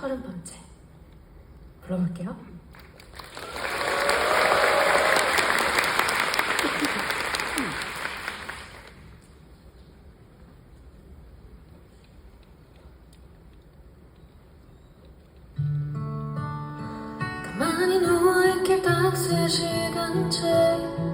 서른 번째 불러볼게요. 가만히 누워있길 딱세 시간째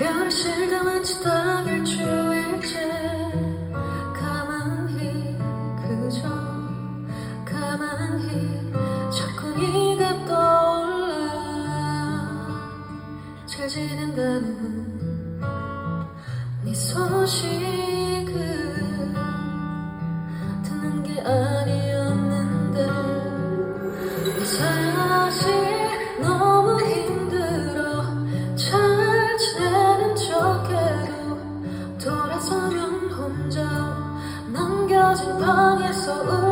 현실감은 지다길 주일째. 가만히 그저 가만히 자꾸 네가 떠올라. 잘 지낸다는 네 소식을 듣는 게 아니야. 狂野所无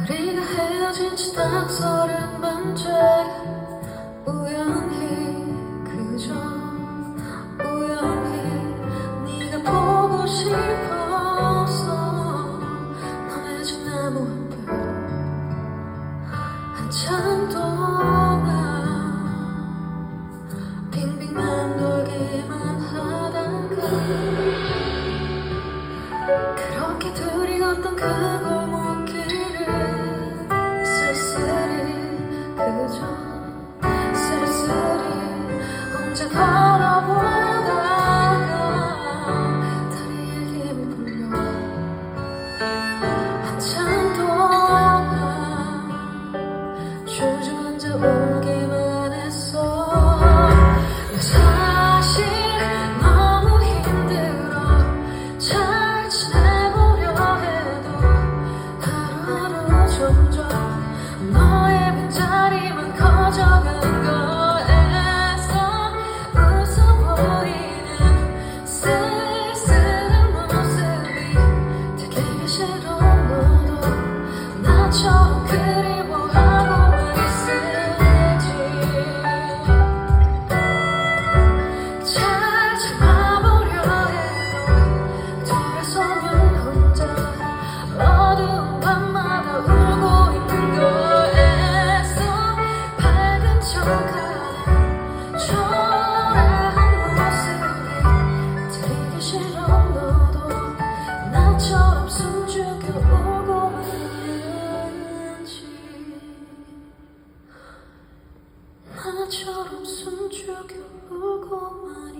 우리가 헤어진 지 딱 서른 번째 우연히 手中。come on.